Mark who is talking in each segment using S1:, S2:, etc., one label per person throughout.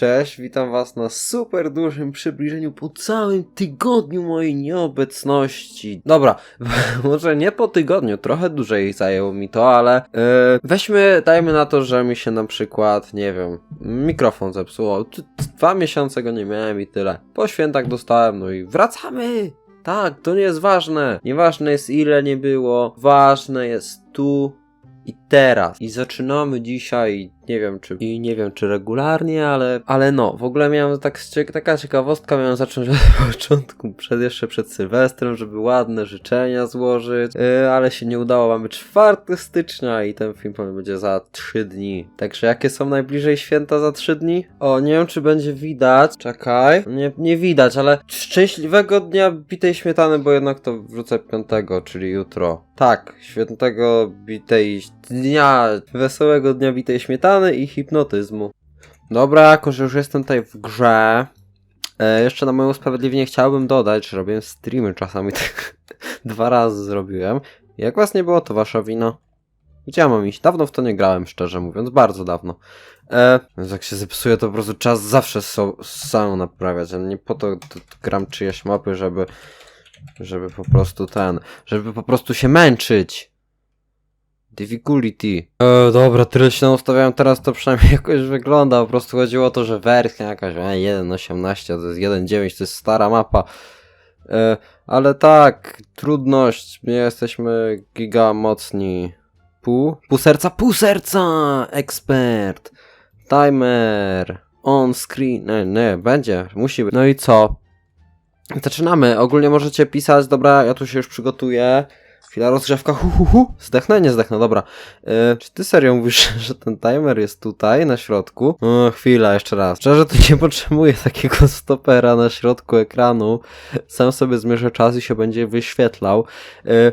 S1: Cześć, witam was na super dużym przybliżeniu po całym tygodniu mojej nieobecności. Dobra, może nie po tygodniu, trochę dłużej zajęło mi to, ale yy, weźmy, dajmy na to, że mi się na przykład, nie wiem, mikrofon zepsuło. Dwa miesiące go nie miałem i tyle. Po świętach dostałem, no i wracamy! Tak, to nie jest ważne. Nieważne jest ile nie było, ważne jest tu i teraz. I zaczynamy dzisiaj, nie wiem czy, i nie wiem czy regularnie, ale, ale no, w ogóle miałem tak, taka ciekawostka, miałem zacząć od początku, przed, jeszcze przed Sylwestrem, żeby ładne życzenia złożyć, yy, ale się nie udało, mamy 4 stycznia i ten film pewnie będzie za 3 dni. Także jakie są najbliżej święta za 3 dni? O, nie wiem czy będzie widać, czekaj, nie, nie widać, ale szczęśliwego dnia bitej śmietany, bo jednak to wrzucę 5, czyli jutro. Tak, świętego bitej dnia, wesołego dnia bitej śmietany i hipnotyzmu. Dobra, jako że już jestem tutaj w grze, e, jeszcze na moje usprawiedliwienie chciałbym dodać, że robiłem streamy czasami, tak dwa razy zrobiłem. Jak was nie było, to wasza wina. Gdzie ja mam iść? Dawno w to nie grałem, szczerze mówiąc, bardzo dawno. E, więc jak się zepsuje, to po prostu czas zawsze so, sam naprawiać, a nie po to, to, to gram czyjeś mapy, żeby żeby po prostu ten, żeby po prostu się męczyć. Difficulty. E, dobra, tyle się ustawiałem teraz, to przynajmniej jakoś wygląda. Po prostu chodziło o to, że wersja jakaś e, 1.18, to jest 1.9, to jest stara mapa. E, ale tak, trudność, nie jesteśmy giga mocni. Pół? Pół serca, pół serca! Ekspert! Timer! On screen. Nie, nie, będzie, musi być. No i co? Zaczynamy. Ogólnie możecie pisać, dobra, ja tu się już przygotuję. Chwila rozgrzewka, hu, hu, hu. Zdechnę? Nie zdechnę, dobra. Yy, czy ty serio mówisz, że ten timer jest tutaj, na środku? O, chwila, jeszcze raz. Szczerze, to nie potrzebuję takiego stopera na środku ekranu. Sam sobie zmierzę czas i się będzie wyświetlał. Yy,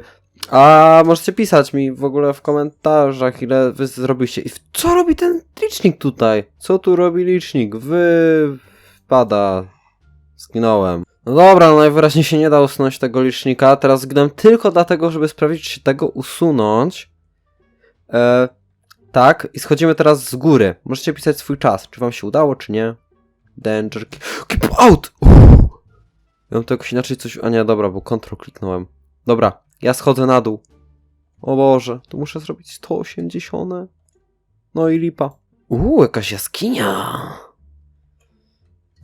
S1: a możecie pisać mi w ogóle w komentarzach, ile wy zrobiliście. I co robi ten licznik tutaj? Co tu robi licznik? Wypada. Zginąłem. No dobra, no najwyraźniej się nie da usunąć tego licznika. Teraz zginąłem tylko dlatego, żeby sprawdzić, czy tego usunąć. E, tak, i schodzimy teraz z góry. Możecie pisać swój czas, czy wam się udało, czy nie. Danger. Keep out! Uff. Ja to jakoś inaczej coś... A nie, dobra, bo kontrol kliknąłem. Dobra, ja schodzę na dół. O Boże, tu muszę zrobić 180. No i lipa. Uuu, jakaś jaskinia.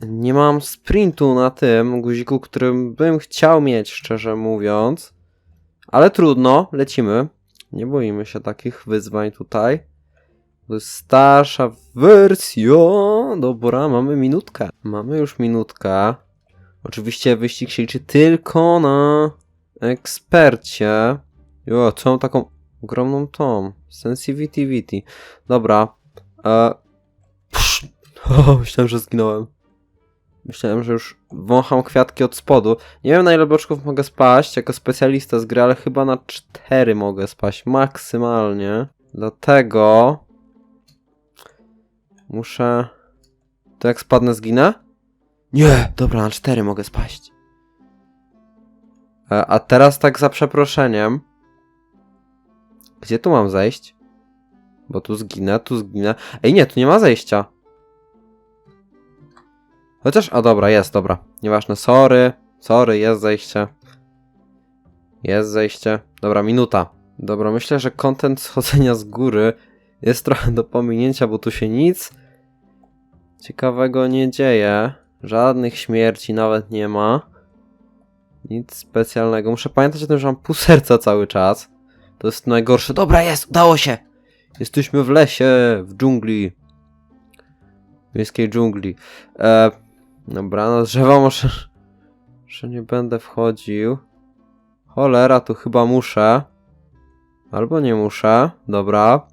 S1: Nie mam sprintu na tym guziku, którym bym chciał mieć, szczerze mówiąc. Ale trudno, lecimy. Nie boimy się takich wyzwań tutaj. To jest starsza wersja. Dobra, mamy minutkę. Mamy już minutkę. Oczywiście wyścig się liczy tylko na ekspercie. Jo, co taką ogromną tą? Sensitivity. Dobra. E... Psz. Myślałem, że zginąłem. Myślałem, że już wącham kwiatki od spodu. Nie wiem na ile bloczków mogę spaść jako specjalista z gry, ale chyba na 4 mogę spaść maksymalnie. Dlatego muszę... To jak spadnę zginę? Nie! Dobra, na 4 mogę spaść. E, A teraz tak za przeproszeniem. Gdzie tu mam zejść? Bo tu zginę, tu zginę. Ej nie, tu nie ma zejścia. Chociaż, a dobra, jest, dobra. Nieważne, sorry, sorry, jest zejście. Jest zejście. Dobra, minuta. Dobra, myślę, że kontent schodzenia z góry jest trochę do pominięcia, bo tu się nic ciekawego nie dzieje. Żadnych śmierci nawet nie ma. Nic specjalnego. Muszę pamiętać o tym, że mam pół serca cały czas. To jest najgorsze. Dobra, jest, udało się! Jesteśmy w lesie, w dżungli. Miejskiej dżungli. E, dobra, na drzewa może... Że nie będę wchodził. Cholera, tu chyba muszę. Albo nie muszę. Dobra.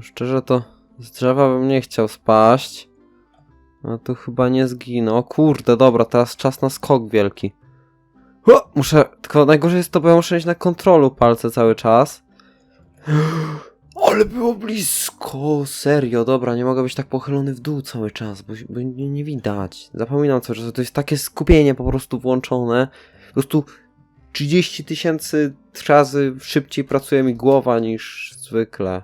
S1: Szczerze to z drzewa bym nie chciał spaść. A tu chyba nie zginę. O kurde, dobra, teraz czas na skok wielki. O, muszę, tylko najgorzej jest to, bo ja muszę mieć na kontrolu palce cały czas. Ale było blisko, serio, dobra, nie mogę być tak pochylony w dół cały czas, bo, bo nie, nie widać. Zapominam cały czas, to jest takie skupienie po prostu włączone. Po prostu 30 tysięcy razy szybciej pracuje mi głowa niż zwykle.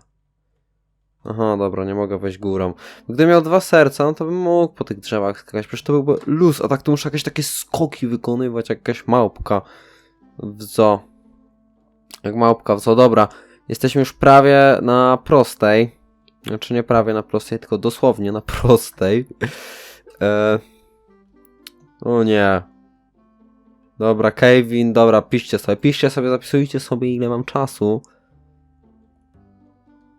S1: Aha, dobra, nie mogę wejść górą. Gdybym miał dwa serca, no to bym mógł po tych drzewach skakać. Przecież to byłby luz, a tak to muszę jakieś takie skoki wykonywać, jak jakaś małpka w zoo. Jak małpka w zoo. Dobra, jesteśmy już prawie na prostej. Znaczy nie prawie na prostej, tylko dosłownie na prostej. E... O nie. Dobra, Kevin, dobra, piszcie sobie, piszcie sobie, zapisujcie sobie ile mam czasu.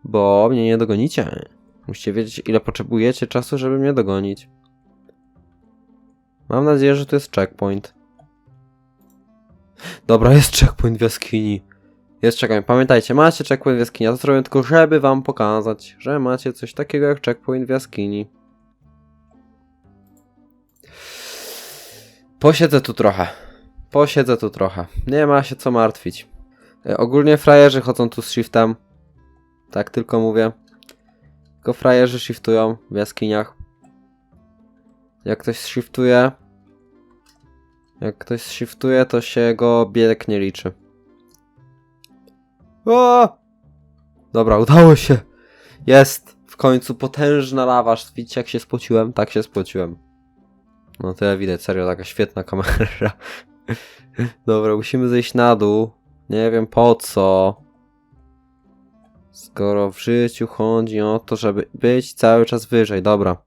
S1: Bo mnie nie dogonicie. Musicie wiedzieć ile potrzebujecie czasu, żeby mnie dogonić. Mam nadzieję, że to jest checkpoint. Dobra, jest checkpoint w jaskini. Jest checkpoint. Pamiętajcie, macie checkpoint w jaskini. Ja to zrobię tylko, żeby wam pokazać, że macie coś takiego jak checkpoint w jaskini. Posiedzę tu trochę. Posiedzę tu trochę. Nie ma się co martwić. E, ogólnie frajerzy chodzą tu z shiftem. Tak tylko mówię. Tylko frajerzy shiftują w jaskiniach. Jak ktoś shiftuje, jak ktoś shiftuje, to się go bieg nie liczy. O! Dobra, udało się. Jest. W końcu potężna lawa. Widzicie jak się spociłem? Tak się spociłem. No tyle widać, serio, taka świetna kamera. Dobra, musimy zejść na dół. Nie wiem po co. Skoro w życiu chodzi o to, żeby być cały czas wyżej, dobra.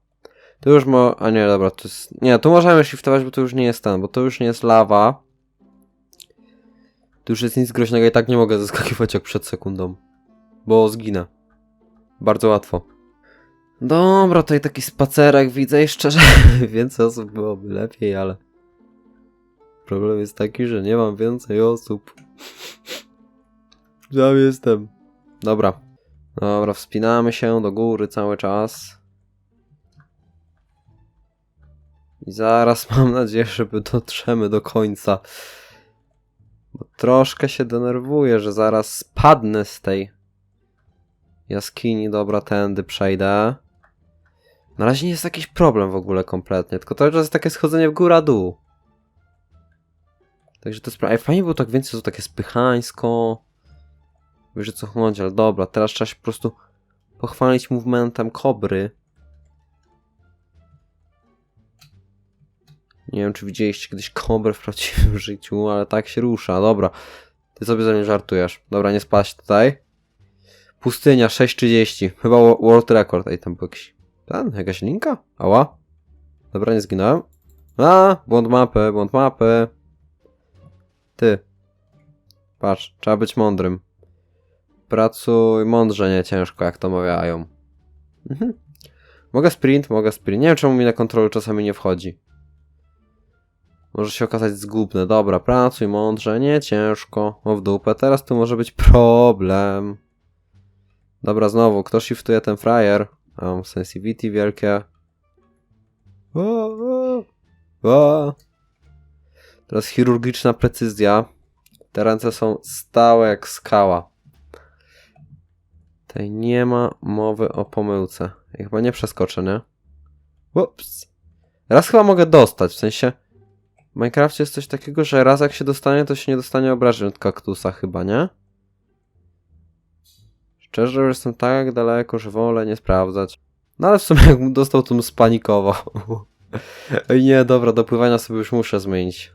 S1: Tu już mo... A nie, dobra, to jest... Nie, tu możemy shiftować, bo to już nie jest ten, bo to już nie jest lawa. Tu już jest nic groźnego i tak nie mogę zaskakiwać jak przed sekundą. Bo zginę. Bardzo łatwo. Dobra, tutaj taki spacerek widzę i szczerze więcej osób byłoby lepiej, ale... Problem jest taki, że nie mam więcej osób. Tam jestem. Dobra. Dobra, wspinamy się do góry cały czas. I zaraz mam nadzieję, że dotrzemy do końca. Troszkę się denerwuję, że zaraz spadnę z tej jaskini. Dobra, tędy przejdę. Na razie nie jest jakiś problem w ogóle kompletnie, tylko to jest takie schodzenie w góra-dół. Także to jest... pra- Ej, fajnie było tak więcej, to takie spychańsko. Wiesz co chodzi, ale dobra, teraz trzeba się po prostu pochwalić movementem kobry. Nie wiem, czy widzieliście kiedyś kobrę w prawdziwym życiu, ale tak się rusza. Dobra, ty sobie ze mnie żartujesz. Dobra, nie spaść tutaj. Pustynia 6.30. Chyba wo- world record. Ej, tam był jakiś... Ten? Jakaś linka? Ała? Dobra, nie zginąłem. A, błąd mapy, błąd mapy. Ty. Patrz, trzeba być mądrym. Pracuj mądrze, nie ciężko, jak to mawiają. Mhm. Mogę sprint, mogę sprint. Nie wiem, czemu mi na kontrolu czasami nie wchodzi. Może się okazać zgubne. Dobra, pracuj mądrze, nie ciężko. O w dupę, teraz tu może być problem. Dobra, znowu, kto shiftuje ten frajer? Mam sensitivity wielkie. O, o, o. Teraz chirurgiczna precyzja. Te ręce są stałe jak skała. Tutaj nie ma mowy o pomyłce. Ja chyba nie przeskoczę, nie? Ups. Raz chyba mogę dostać, w sensie... W Minecrafcie jest coś takiego, że raz jak się dostanie, to się nie dostanie obrażeń od kaktusa chyba, nie? Szczerze, że jestem tak daleko, że wolę nie sprawdzać. No ale w sumie jakbym dostał, to bym spanikował. Ej nie, dobra, do pływania sobie już muszę zmienić.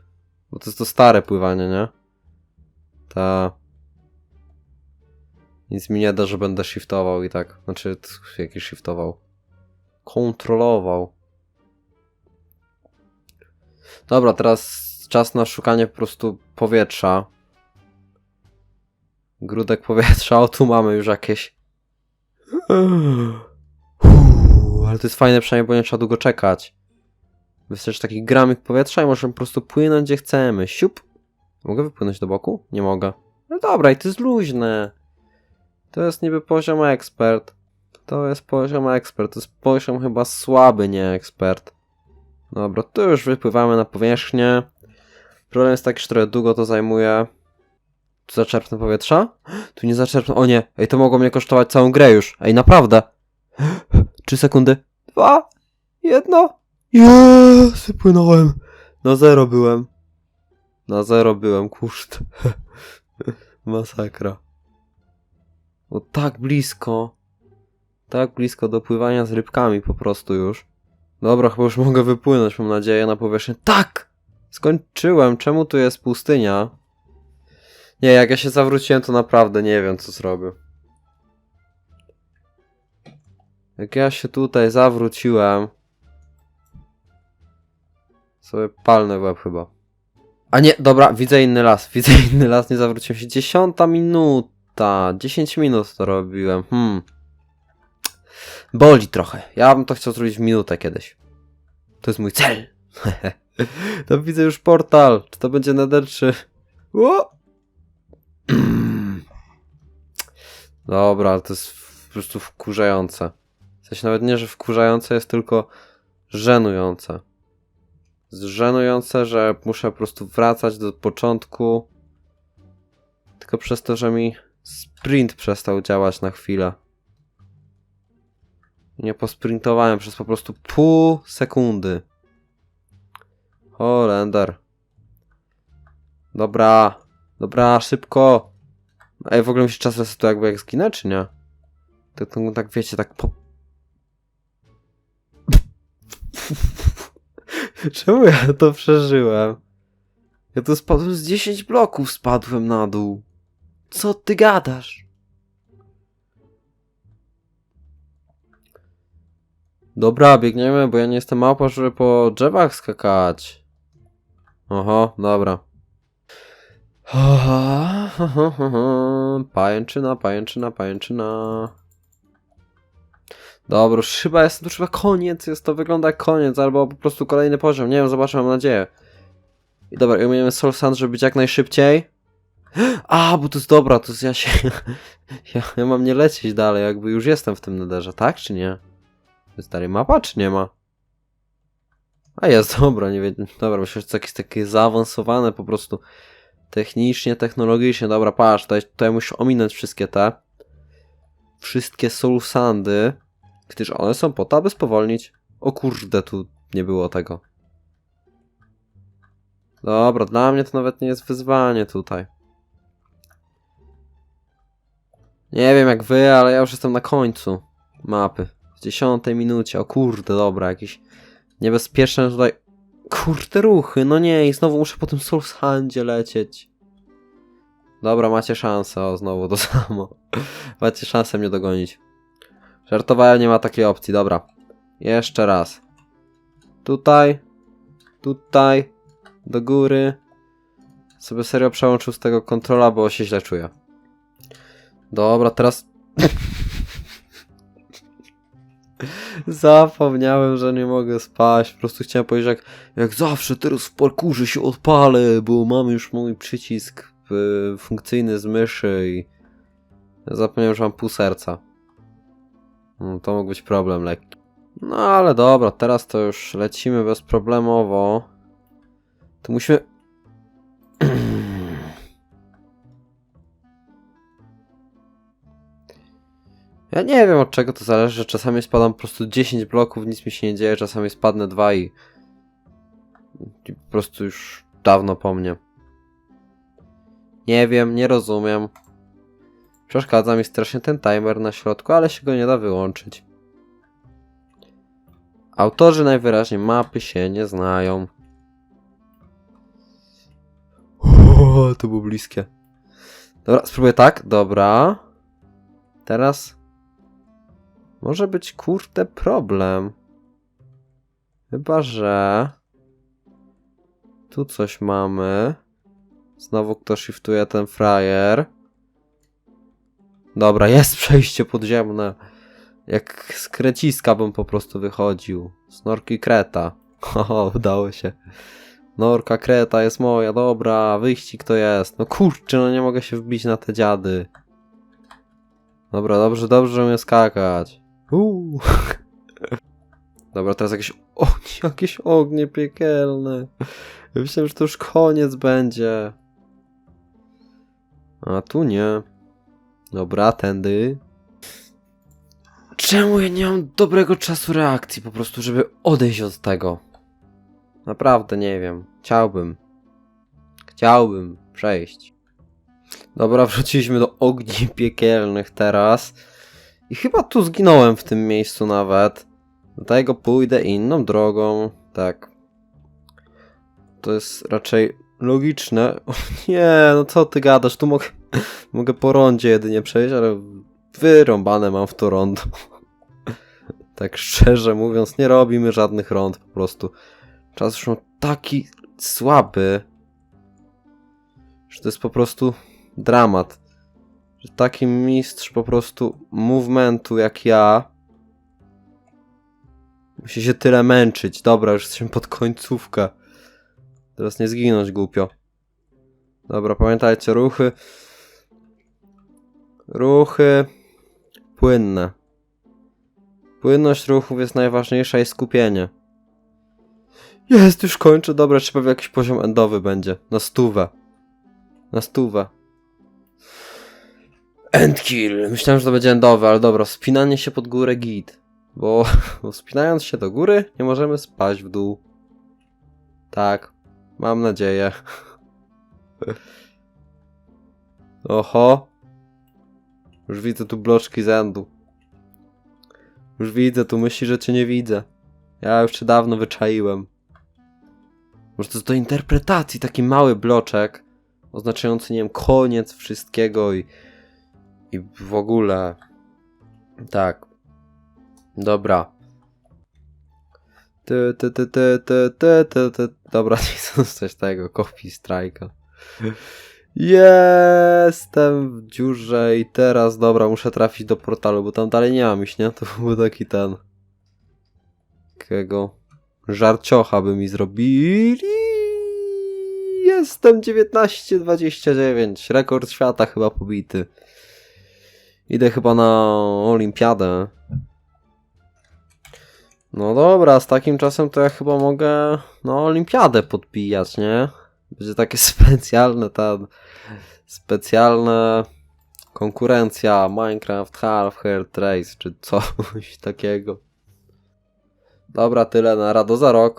S1: Bo to jest to stare pływanie, nie? Ta... Nic mi nie da, że będę shiftował i tak. Znaczy, t- jaki shiftował? Kontrolował. Dobra, teraz czas na szukanie po prostu powietrza. Grudek powietrza, o tu mamy już jakieś. Ale to jest fajne przynajmniej, bo nie trzeba długo czekać. Wystarczy taki gramik powietrza i możemy po prostu płynąć gdzie chcemy. Siup. Mogę wypłynąć do boku? Nie mogę. No dobra, i to jest luźne. To jest niby poziom ekspert. To jest poziom ekspert. To jest poziom chyba słaby, nie ekspert. Dobra, tu już wypływamy na powierzchnię. Problem jest taki, że trochę długo to zajmuje. Tu zaczerpnę powietrza? Tu nie zaczerpnę. O nie, ej, to mogło mnie kosztować całą grę już. Ej, naprawdę. Trzy sekundy. Dwa. Jedno. Jest, wypłynąłem. Na zero byłem. Na zero byłem, kuszt. Masakra. O, tak blisko. Tak blisko do pływania z rybkami po prostu już. Dobra, chyba już mogę wypłynąć, mam nadzieję, na powierzchnię. Tak! Skończyłem. Czemu tu jest pustynia? Nie, jak ja się zawróciłem, to naprawdę nie wiem, co zrobię. Jak ja się tutaj zawróciłem... Sobie palnę w łeb chyba. A nie, dobra, widzę inny las, widzę inny las, nie zawróciłem się. Dziesiąta minuta, 10 minut to robiłem, hmm. Boli trochę, ja bym to chciał zrobić w minutę kiedyś. To jest mój cel. to widzę już portal, czy to będzie nether, czy... Ło! Dobra, ale to jest po prostu wkurzające. W sensie nawet nie, że wkurzające jest, tylko żenujące. Żenujące, że muszę po prostu wracać do początku. Tylko przez to, że mi sprint przestał działać na chwilę. Nie posprintowałem przez po prostu pół sekundy. Holender. Dobra. Dobra, szybko. Ej, w ogóle mi się czas resetuje jakby jak zginę, czy nie? Tak, tak, wiecie, tak po... Czemu ja to przeżyłem? Ja tu spadłem z 10 bloków, spadłem na dół. Co ty gadasz? Dobra, biegniemy, bo ja nie jestem małpa, żeby po drzewach skakać. Oho, dobra. Pajęczyna, pajęczyna, pajęczyna. Dobra, już chyba jest, to chyba koniec, jest to wygląda jak koniec, albo po prostu kolejny poziom, nie wiem, zobaczę, mam nadzieję. I dobra, i umiemy Soul Sand, żeby być jak najszybciej. A, bo to jest dobra, to jest ja się... Ja, ja mam nie lecieć dalej, jakby już jestem w tym nederze, tak czy nie? Dalej mapa, czy nie ma? A jest, dobra, nie wiem, dobra, myślę, że to jakieś takie zaawansowane po prostu technicznie, technologicznie, dobra, patrz, tutaj, tutaj musisz ominąć wszystkie te wszystkie soul sandy, gdyż one są po to, aby spowolnić. O kurde, tu nie było tego. Dobra, dla mnie to nawet nie jest wyzwanie tutaj. Nie wiem jak wy, ale ja już jestem na końcu mapy. W dziesiątej minucie. O kurde, dobra, jakieś niebezpieczne tutaj... Kurde ruchy, no nie, i znowu muszę po tym Soul Sandzie lecieć. Dobra, macie szansę, o znowu to samo. macie szansę mnie dogonić. Żartowałem, nie ma takiej opcji, dobra. Jeszcze raz. Tutaj. Tutaj. Do góry. Sobie serio przełączył z tego kontrola, bo się źle czuję. Dobra, teraz... Zapomniałem, że nie mogę spać. Po prostu chciałem powiedzieć, jak, jak zawsze teraz w parkurze się odpalę, bo mam już mój przycisk y, funkcyjny z myszy i zapomniałem, że mam pół serca. No, to mógł być problem lekki. No ale dobra, teraz to już lecimy bezproblemowo. Tu musimy... Ja nie wiem od czego to zależy, że czasami spadam po prostu 10 bloków, nic mi się nie dzieje, czasami spadnę 2 i... i po prostu już dawno po mnie. Nie wiem, nie rozumiem. Przeszkadza mi strasznie ten timer na środku, ale się go nie da wyłączyć. Autorzy najwyraźniej mapy się nie znają. O, to było bliskie. Dobra, spróbuję tak. Dobra. Teraz może być kurde problem. Chyba, że tu coś mamy. Znowu kto shiftuje ten frajer. Dobra, jest przejście podziemne. Jak z kreciska bym po prostu wychodził. Snorki kreta. O, udało się. Norka kreta jest moja, dobra, wyścig to jest. No kurczę, no nie mogę się wbić na te dziady. Dobra, dobrze, dobrze, że umiem skakać. Uuu. Dobra, teraz jakieś, o, jakieś ognie piekielne. Myślałem, że to już koniec będzie. A tu nie. Dobra, tędy. Czemu ja nie mam dobrego czasu reakcji po prostu, żeby odejść od tego? Naprawdę nie wiem. Chciałbym. Chciałbym przejść. Dobra, wróciliśmy do ogni piekielnych teraz. I chyba tu zginąłem w tym miejscu nawet. Dlatego pójdę inną drogą. Tak. To jest raczej logiczne. O nie, no co ty gadasz? Tu mogę, mogę po rondzie jedynie przejść, ale wyrąbane mam w to rondo. Tak szczerze mówiąc, nie robimy żadnych rond po prostu. Czas już taki słaby, że to jest po prostu dramat. Że taki mistrz po prostu movementu jak ja musi się tyle męczyć. Dobra, już jesteśmy pod końcówkę. Teraz nie zginąć głupio. Dobra, pamiętajcie, ruchy. Ruchy płynne. Płynność ruchów jest najważniejsza i skupienie. Jest, już kończę. Dobra, jeszcze pewnie jakiś poziom endowy będzie. Na stówę. Na stówę. Endkill. Myślałem, że to będzie endowy, ale dobra. Wspinanie się pod górę git. Bo, bo wspinając się do góry, nie możemy spaść w dół. Tak. Mam nadzieję. Oho. Już widzę tu bloczki z endu. Już widzę, tu myśli, że cię nie widzę. Ja już cię dawno wyczaiłem. Może to jest do interpretacji taki mały bloczek, oznaczający, nie wiem, koniec wszystkiego i, i w ogóle. Tak. Dobra. Ty, ty, ty, ty, ty, ty, ty, ty. Dobra, nie dostać tego, kopii strajka. Jestem w dziurze i teraz, dobra, muszę trafić do portalu, bo tam dalej nie mam iść, nie? To był taki ten... Takiego żarciocha by mi zrobili. Jestem 19-29, rekord świata chyba pobity. Idę chyba na olimpiadę. No dobra, z takim czasem to ja chyba mogę na olimpiadę podbijać, nie? Będzie takie specjalne ten specjalne konkurencja Minecraft Half Heart Race czy coś takiego. Dobra, tyle na rado za rok.